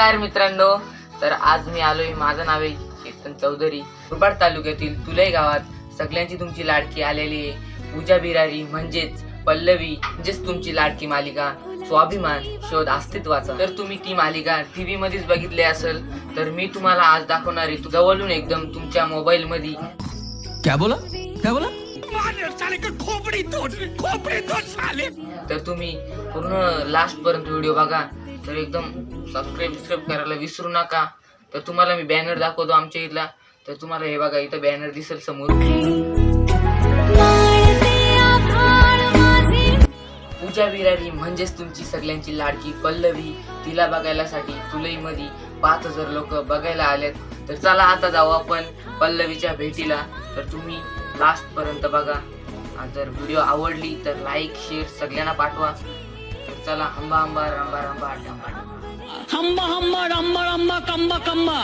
नमस्कार मित्रांनो. तर आज मी आलोय माझं नाव आहे कीर्तन चौधरी. कुरबाड तालुक्यातील तुलई गावात. सगळ्यांची तुमची लाडकी आलेली आहे. पूजा बिरारी म्हणजेच पल्लवी म्हणजेच तुमची लाडकी मालिका. स्वाभिमान शोध अस्तित्वाचा. तर तुम्ही ती मालिका टीव्ही मध्येच बघितली असेल तर मी तुम्हाला आज दाखवणार आहे. जवळून एकदम तुमच्या मोबाईल मध्ये क्या बोला? क्या बोला? तर तुम्ही पूर्ण लास्ट पर्यंत व्हिडिओ बघा. तर एकदम सबस्क्राईब सबस्क्राईब करायला विसरू नका. तर तुम्हाला मी बॅनर दाखवतो आमच्या इथला. तर तुम्हाला हे बघा इथं बॅनर दिसेल समोर. पूजा विरारी म्हणजेच तुमची सगळ्यांची लाडकी पल्लवी. तिला बघायलासाठी तुलईमध्ये पाच हजार लोक बघायला आलेत. तर चला आता जाऊ आपण पल्लवीच्या भेटीला. तर तुम्ही लास्ट पर्यंत बघा. जर व्हिडिओ आवडली तर लाईक शेअर सगळ्यांना पाठवा. चला आंबा आंबा रंबा रंबा डांबा डांबा हंबा हंबा डंबा डंबा कंबा कंबा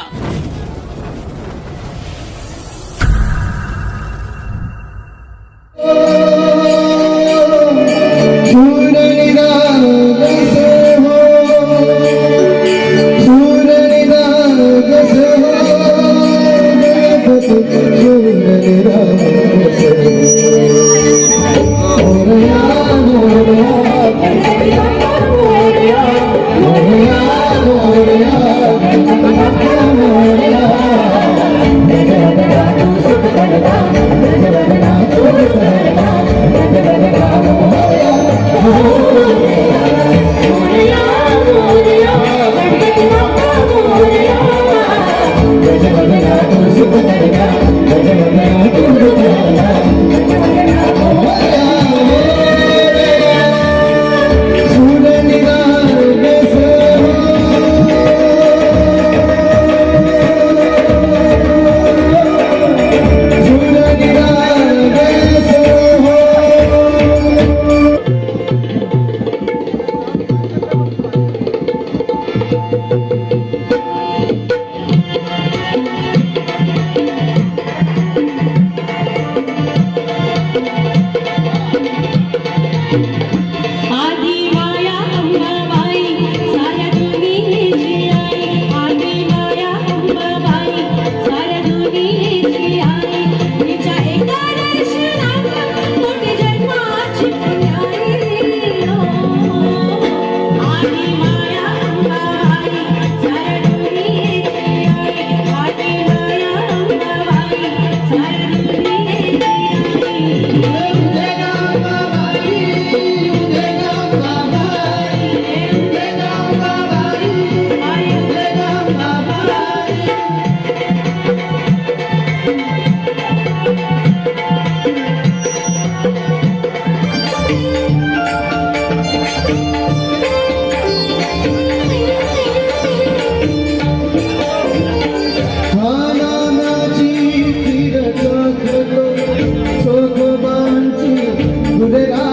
Let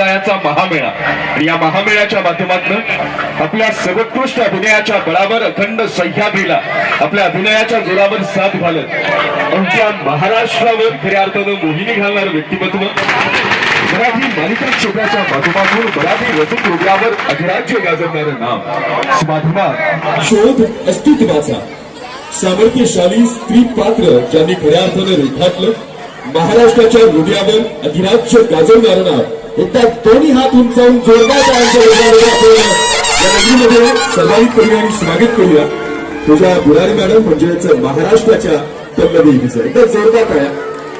समुदायाचा महामेळा. आणि या महामेळ्याच्या माध्यमातून आपल्या सर्वोत्कृष्ट अभिनयाच्या बळावर अखंड सह्याद्रीला आपल्या अभिनयाच्या जोरावर साथ घालत आमच्या महाराष्ट्रावर खऱ्या अर्थानं मोहिनी घालणार व्यक्तिमत्व मराठी मालिका क्षेत्राच्या माध्यमातून मराठी रसप्रोग्रावर अधिराज्य गाजवणारं नाव. स्वाभिमान शोध अस्तित्वाचा. सामर्थ्यशाली स्त्री पात्र ज्यांनी खऱ्या अर्थानं रेखाटलं महाराष्ट्राच्या हृदयावर अधिराज्य गाजवणारं नाव. एकदा दोन्ही हात उंचावून जोरदार टाळ्यांच्या सर्वाधिक करूया आणि स्वागत करूया. तुझ्या बुरारी मॅडम म्हणजेच महाराष्ट्राच्या पल्लवी हिचं एकदा जोरदार टाळ्या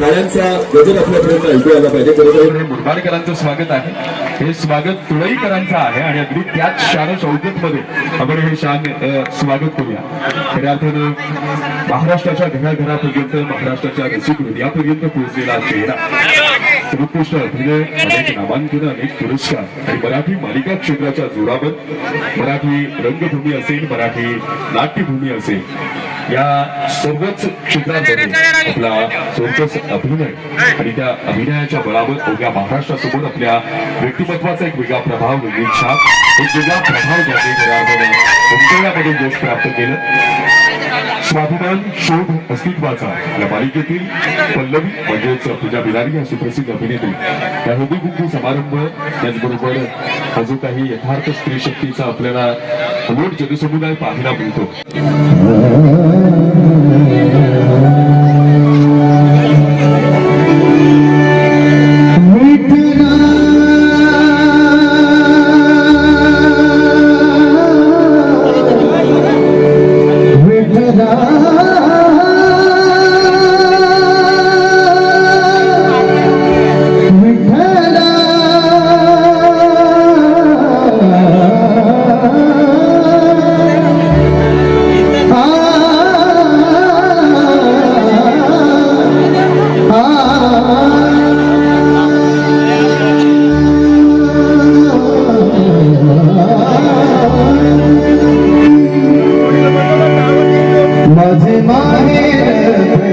टाळ्यांचा गजर आपल्यापर्यंत ऐकू आला पाहिजे. खरं हे मुरबाडकरांचं स्वागत आहे. हे स्वागत तुळईकरांचं आहे आणि अगदी त्याच शान चौकत मध्ये आपण हे शान स्वागत करूया. खऱ्या अर्थानं महाराष्ट्राच्या घराघरापर्यंत महाराष्ट्राच्या रसिकृत यापर्यंत पोहोचलेला चेहरा. सर्वोत्कृष्ट अभिनय अनेक नामांकन अनेक पुरस्कार. आणि मराठी मालिका क्षेत्राच्या जोरावर मराठी रंगभूमी असेल मराठी नाट्यभूमी असेल या सर्वच क्षेत्रांमध्ये आपला सर्वच अभिनय आणि त्या अभिनयाच्या बळावर अवघ्या महाराष्ट्रासमोर आपल्या व्यक्तिमत्वाचा एक वेगळा प्रभाव वेगळी छाप एक वेगळा प्रभाव ज्या खऱ्या उमटवण्यामध्ये यश प्राप्त केलं. स्वाभिमान शोध अस्तित्वाचा. या मालिकेतील पल्लवी म्हणजेच पूजा बिलारी या सुप्रसिद्ध अभिनेत्री. या हळदी कुंकू समारंभ त्याचबरोबर हा जो काही यथार्थ स्त्री शक्तीचा आपल्याला लोट जनसमुदाय पाहायला मिळतो. माझे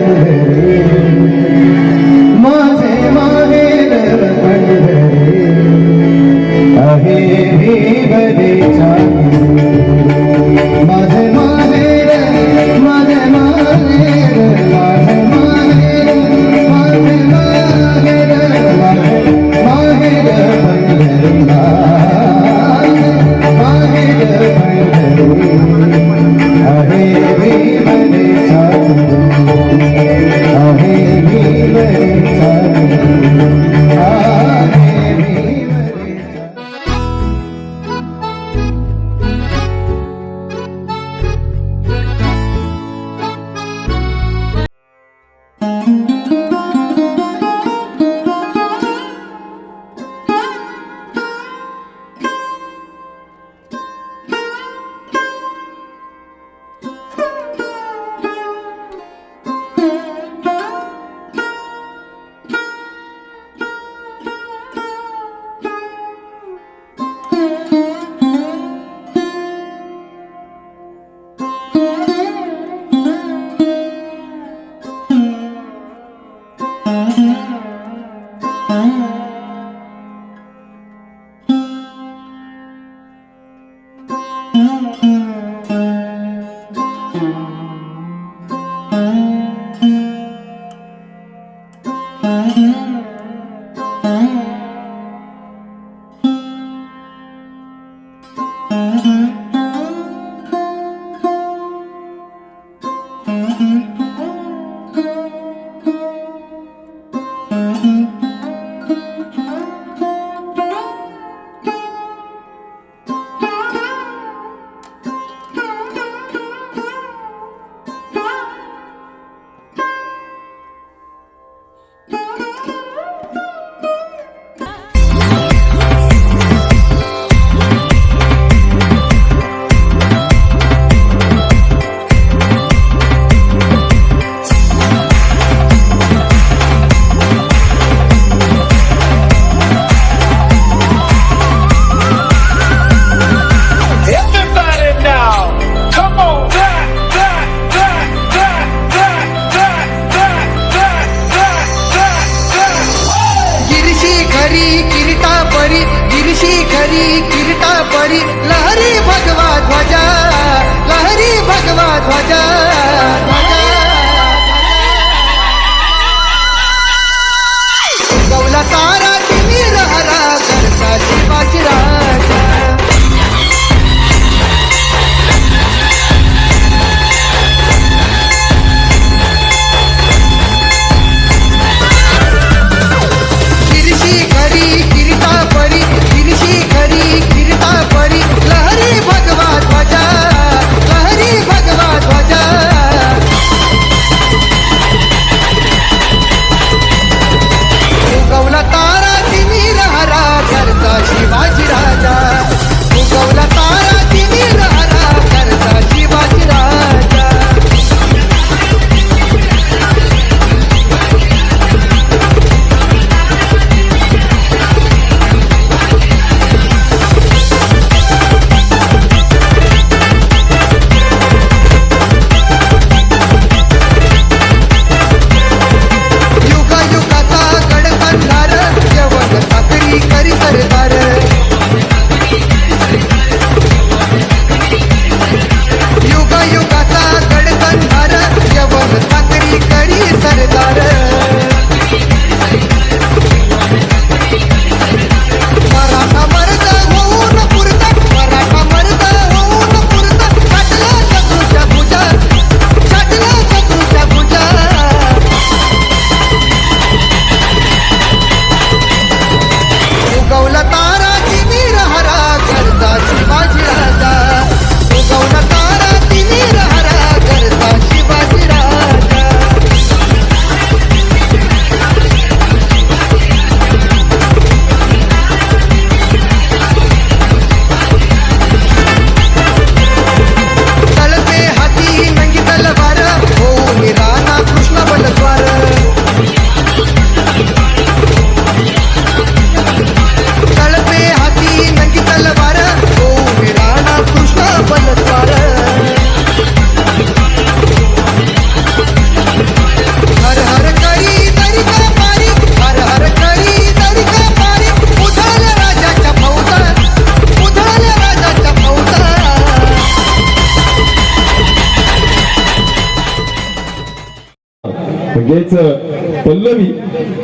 म्हणजेच पल्लवी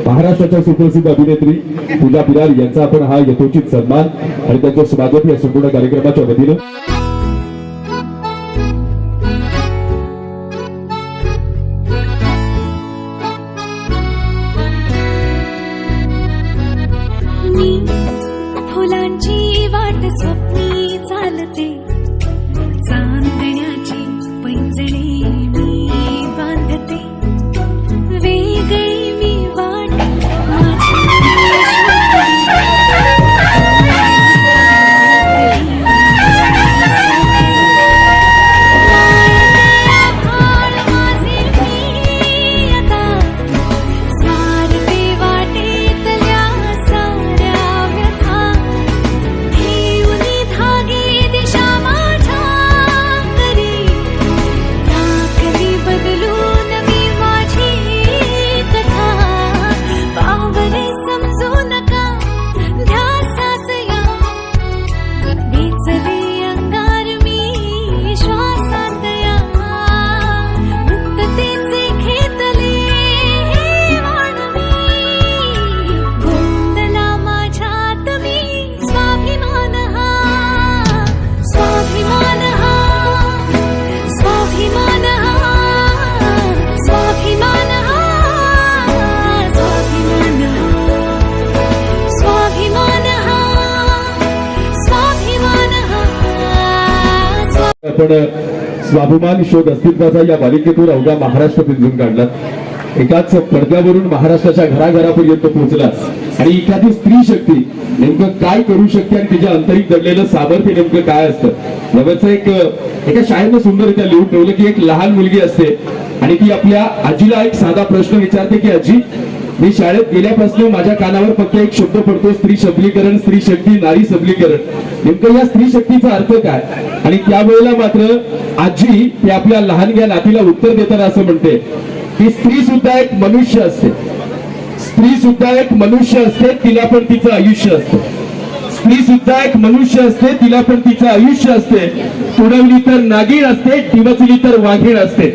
महाराष्ट्राच्या सुप्रसिद्ध अभिनेत्री पूजा पिरार यांचा आपण हा यथोचित सन्मान आणि त्यांच्या स्वागत या संपूर्ण कार्यक्रमाच्या वतीनं आपण स्वाभिमान शोध अस्तित्वाचा या मालिकेतून अवघा महाराष्ट्र पिंजून काढला. एकाच पडद्यावरून महाराष्ट्राच्या घराघरापर्यंत पोहोचला. आणि एखादी स्त्री शक्ती नेमकं काय करू शकते आणि तिच्या अंतरिक दडलेलं सामर्थ्य नेमकं काय असतं? यावरचं एक एका शाळेनं सुंदररित्या लिहून ठेवलं की एक लहान मुलगी असते. आणि ती आपल्या आजीला एक साधा प्रश्न विचारते की आजी मी शाळेत गेल्यापासून माझ्या कानावर फक्त एक शब्द पडतो स्त्री सबलीकरण स्त्री शक्ती नारी सबलीकरण. नेमकं या स्त्री शक्तीचा अर्थ काय? आणि त्यावेळेला मात्र आजी ते आपल्या लहानग्या नातीला उत्तर देताना असं म्हणते की स्त्री सुद्धा एक मनुष्य असते. स्त्री सुद्धा एक मनुष्य असते तिला पण तिचं आयुष्य असतं. स्त्री सुद्धा एक मनुष्य असते तिला पण तिचं आयुष्य असते. तुडवली तर नागिण असते डिवचली तर वाघीण असते.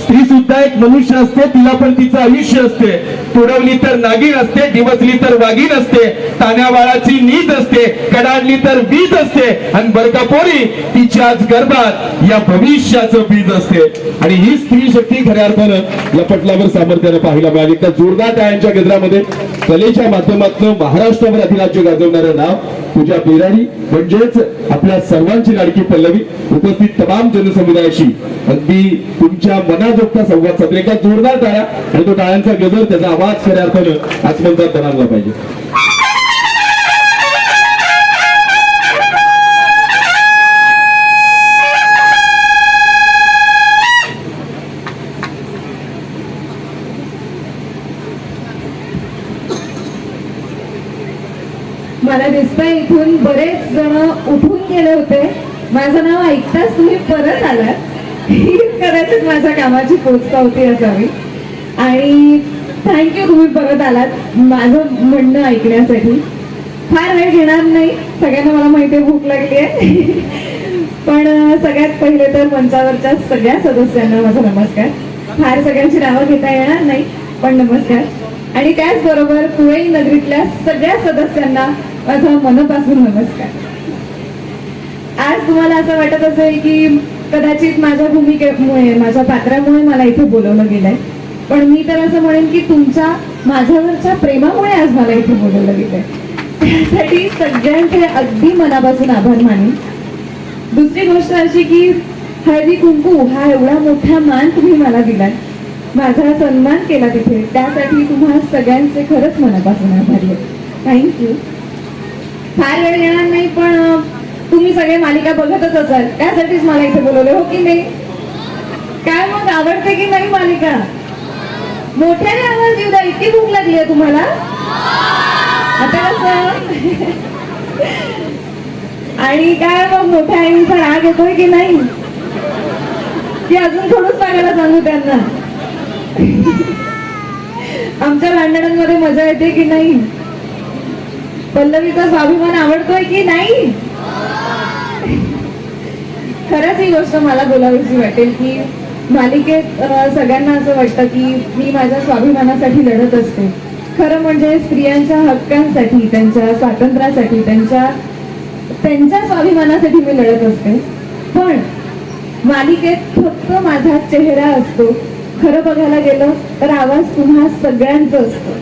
स्त्री सुद्धा एक मनुष्य असते तिला पण तिचं आयुष्य असते. तुडवली तर नागिण असते दिवसली तर वाघीण असते तान्या बाळाची नीत असते कडाडली तर वीज असते आणि बरका पोरी तिच्याच गर्भात या भविष्याचं बीज असते. आणि ही स्त्री शक्ती खऱ्या अर्थानं या पटलावर सामर्थ्यानं पाहायला मिळाली. त्या जोरदार टाळ्यांच्या गजरामध्ये कलेच्या माध्यमातून महाराष्ट्रावर अधिराज्य गाजवणारं नाव पूजा बिरारी म्हणजेच आपल्या सर्वांची लाडकी पल्लवी उपस्थित तमाम जनसमुदायाशी अगदी तुमच्या मनाजोगता संवाद साधले एका जोरदार टाळ्या आणि तो टाळ्यांचा गजर त्याचा आवाज खऱ्या अर्थानं आसमंतात दणारला पाहिजे. मला दिसतंय इथून बरेच जण उठून गेले होते. माझं नाव ऐकताच तुम्ही परत आलात. ही कदाचित माझ्या कामाची पोचपावती असावी. आणि थँक्यू तुम्ही परत आलात. माझं म्हणणं ऐकण्यासाठी. फार वेळ घेणार नाही. सगळ्यांना मला माहिती भूक लागली आहे पण सगळ्यात पहिले तर मंचावरच्या सगळ्या सदस्यांना माझा नमस्कार. फार सगळ्यांची नावं घेता येणार नाही पण नमस्कार. आणि त्याचबरोबर कुवई नगरीतल्या सगळ्या सदस्यांना माझा मनापासून नमस्कार. आज तुम्हाला असं वाटत असेल की कदाचित माझ्या भूमिकेमुळे माझ्या पात्रामुळे मला इथे बोलवलं गेलंय. पण मी तर असं म्हणेन की तुमच्या माझ्यावरच्या प्रेमामुळे आज मला इथे बोलवलं गेलंय. त्यासाठी सगळ्यांचे अगदी मनापासून आभार मानेन. दुसरी गोष्ट अशी की हळदी कुंकू हा एवढा मोठा मान तुम्ही मला दिलाय. माझा सन्मान केला तिथे. त्यासाठी तुम्हा सगळ्यांचे खरंच मनापासून आभारी आहे. थँक्यू फार वेळ येणार नाही पण तुम्ही सगळे मालिका बघतच असाल. त्यासाठीच मला इथे बोलवले हो की नाही? काय मग आवडते की नाही मालिका? मोठ्याने आवाज येऊ द्या इतकी भूक लागली आहे तुम्हाला? आता कसं? आणि काय मग मोठ्या आईचा राग येतोय की नाही? की अजून थोडंच सांगायला सांगू त्यांना? आमच्या भांडणांमध्ये मजा येते की नाही? पल्लवीचा स्वाभिमान आवडतोय की नाही? खरंच ही गोष्ट मला बोलावीशी वाटेल की मालिकेत सगळ्यांना असं वाटतं की मी माझ्या स्वाभिमानासाठी लढत असते. खरं म्हणजे स्त्रियांच्या हक्कांसाठी त्यांच्या स्वातंत्र्यासाठी त्यांच्या त्यांच्या स्वाभिमानासाठी मी लढत असते. पण मालिकेत फक्त माझा चेहरा असतो. खरं बघायला गेलं तर आवाज तुम्हा सगळ्यांचा असतो.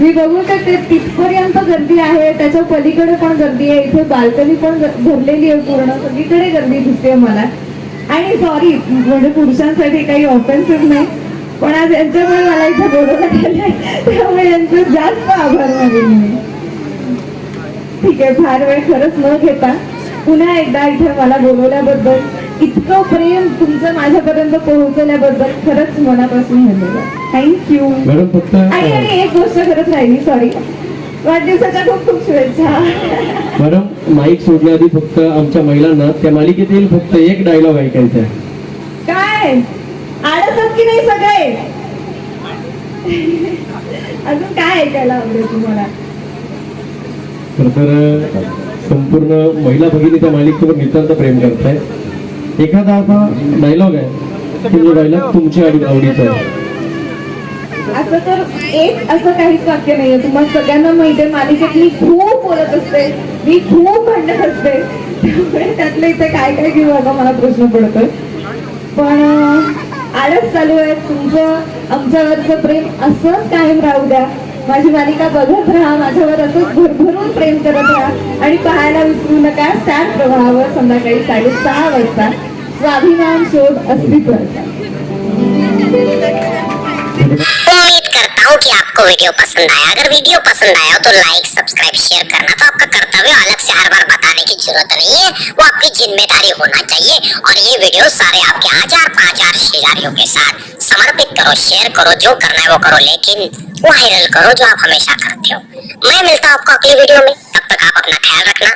मी बघू शकते तिथपर्यंत गर्दी आहे त्याच्या पलीकडे पण गर्दी आहे इथे बाल्कनी पण भरलेली आहे पूर्ण सगळीकडे गर्दी दिसते मला. आणि सॉरी म्हणजे पुरुषांसाठी काही ऑफेन्सिव्ह नाही पण आज यांच्यामुळे मला इथे बोलवलं गेलंय त्यामुळे यांचे जास्त आभार मागेन मी. ठीक आहे फार वेळ खरंच न घेता पुन्हा एकदा इथे मला बोलवल्याबद्दल इतकं प्रेम तुमचं माझ्यापर्यंत पोहोचवल्याबद्दल खरंच मनापासून धन्यवाद. थँक्यू मॅडम फक्त आणि आणि एक गोष्ट खरंच राहिली सॉरी वाढदिवसाच्या खूप खूप शुभेच्छा. मॅडम माईक सोडण्याआधी फक्त आमच्या महिलांना त्या मालिकेतील फक्त एक डायलॉग ऐकायचा आहे. काय? आळसत की नाही सगळे? अजून काय ऐकायला आवडेल तुम्हाला? खरं तर संपूर्ण महिला भगिनी त्या मालिकेवर नितांत प्रेम करतायत. एखादा असा डायलॉग आहे की जो डायलॉग तुमच्या आवडीचा आहे. असं तर एक असं काहीच वाक्य नाहीये. तुम्हाला सगळ्यांना माहिती आहे मालिकेत मी खूप बोलत असते मी खूप भांडत असते. त्यामुळे त्यातलं इथे काय काय घेऊ आता मला प्रश्न पडतोय. पण आळस चालू आहे. तुमचं आमच्यावरचं प्रेम असंच कायम राहू द्या. माझी मालिका बघत राहा माझ्यावर असंच भरभरून प्रेम करत राहा आणि पाहायला विसरू नका. स्टार प्रवाहावर संध्याकाळी साडेसहा वाजता स्वाभिमान शोध अस्तित्वाचा उम्मीद हूँ कि आपको वीडियो पसंद आया अगर वीडियो पसंद आया हो तो लाइक सब्सक्राइब शेयर करना। तो आपका कर्तव्य अलग से हर बार बताने की ज़रूरत नहीं है। वो आपकी ज़िम्मेदारी होना चाहिए और ये वीडियो सारे आपके हज़ार पाँच हज़ार के साथ समर्पित करो शेयर करो, जो करना है वो करो। लेकिन वायरल करो जो आप हमेशा करते हो। मैं मिलता हूँ आपको अगली वीडियो में। तब तक आप अपना ख्याल रखना।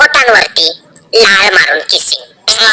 होटांवरती लाळ मारून किसिंग